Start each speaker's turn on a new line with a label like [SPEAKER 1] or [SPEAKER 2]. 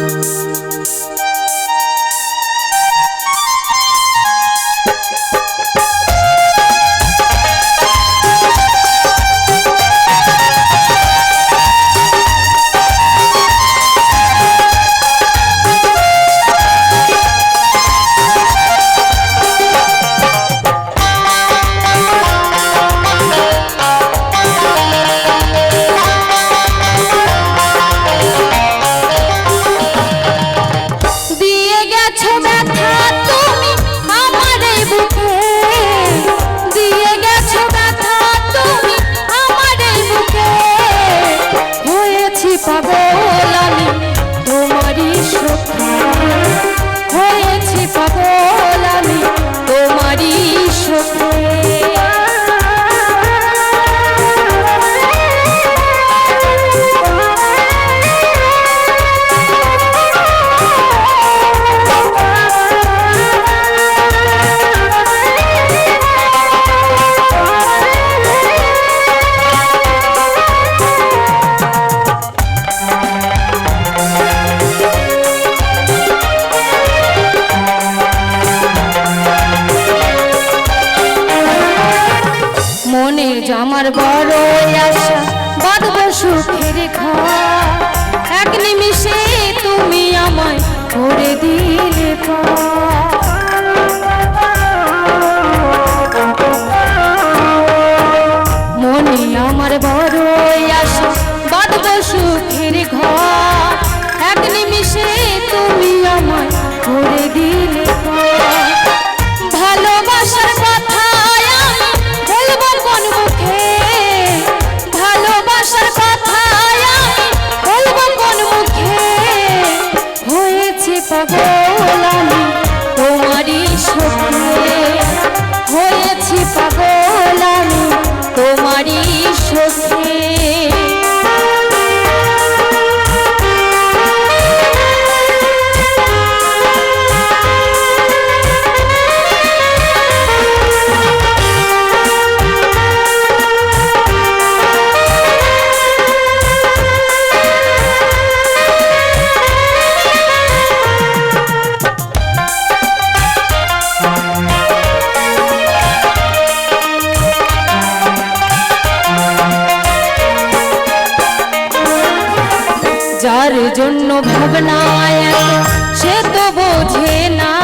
[SPEAKER 1] Thank you. আমার বড় আশা বাঁধবে সুখের খা হয়েছি পা তার জন্য ভাবনা সে তো বোঝে না